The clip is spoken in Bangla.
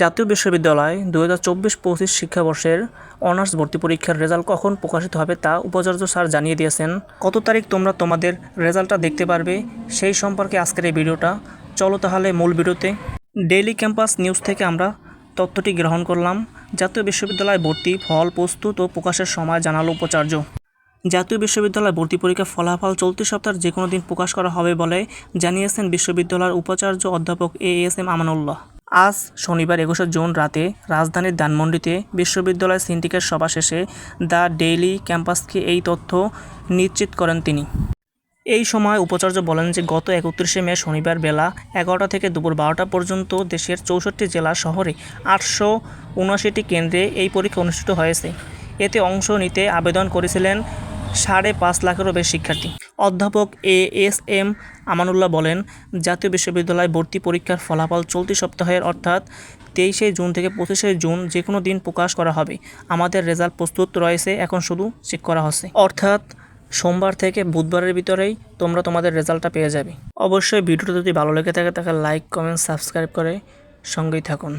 জাতীয় বিশ্ববিদ্যালয় দু হাজার চব্বিশ পঁচিশ শিক্ষাবর্ষের অনার্স ভর্তি পরীক্ষার রেজাল্ট কখন প্রকাশিত হবে তা উপাচার্য স্যার জানিয়ে দিয়েছেন। কত তারিখ তোমরা তোমাদের রেজাল্টটা দেখতে পারবে সেই সম্পর্কে আজকের এই ভিডিওটা। চলো তাহলে মূল ভিডিওতে। ডেইলি ক্যাম্পাস নিউজ থেকে আমরা তথ্যটি গ্রহণ করলাম। জাতীয় বিশ্ববিদ্যালয় ভর্তি ফল প্রস্তুত ও প্রকাশের সময় জানালো উপাচার্য। জাতীয় বিশ্ববিদ্যালয় ভর্তি পরীক্ষার ফলাফল চলতি সপ্তাহের যে কোনো দিন প্রকাশ করা হবে বলে জানিয়েছেন বিশ্ববিদ্যালয়ের উপাচার্য অধ্যাপক এ এস এম আমানুল্লাহ। আজ শনিবার একুশে জুন রাতে রাজধানীর ধানমন্ডিতে বিশ্ববিদ্যালয় সিন্ডিকেট সভা শেষে দ্য ডেইলি ক্যাম্পাসকে এই তথ্য নিশ্চিত করেন তিনি। এই সময় উপাচার্য বলেন যে, গত একত্রিশে মে শনিবার বেলা এগারোটা থেকে দুপুর বারোটা পর্যন্ত দেশের চৌষট্টি জেলা শহরে আটশো উনআশিটি কেন্দ্রে এই পরীক্ষা অনুষ্ঠিত হয়েছে। এতে অংশ নিতে আবেদন করেছিলেন সাড়ে পাঁচ লাখেরও বেশি শিক্ষার্থী। অধ্যাপক এ এস এম আমানুল্লাহ বলেন, জাতীয় বিশ্ববিদ্যালয় ভর্তি পরীক্ষার ফলাফল চলতি সপ্তাহের অর্থাৎ তেইশে জুন থেকে পঁচিশে জুন যে কোনো দিন প্রকাশ করা হবে। আমাদের রেজাল্ট প্রস্তুত রয়েছে, এখন শুধু চেক করা হচ্ছে। অর্থাৎ সোমবার থেকে বুধবারের ভিতরেই তোমরা তোমাদের রেজাল্টটা পেয়ে যাবে। অবশ্যই ভিডিওটা যদি ভালো লেগে থাকে তাহলে লাইক কমেন্ট সাবস্ক্রাইব করে সঙ্গেই থাকুন।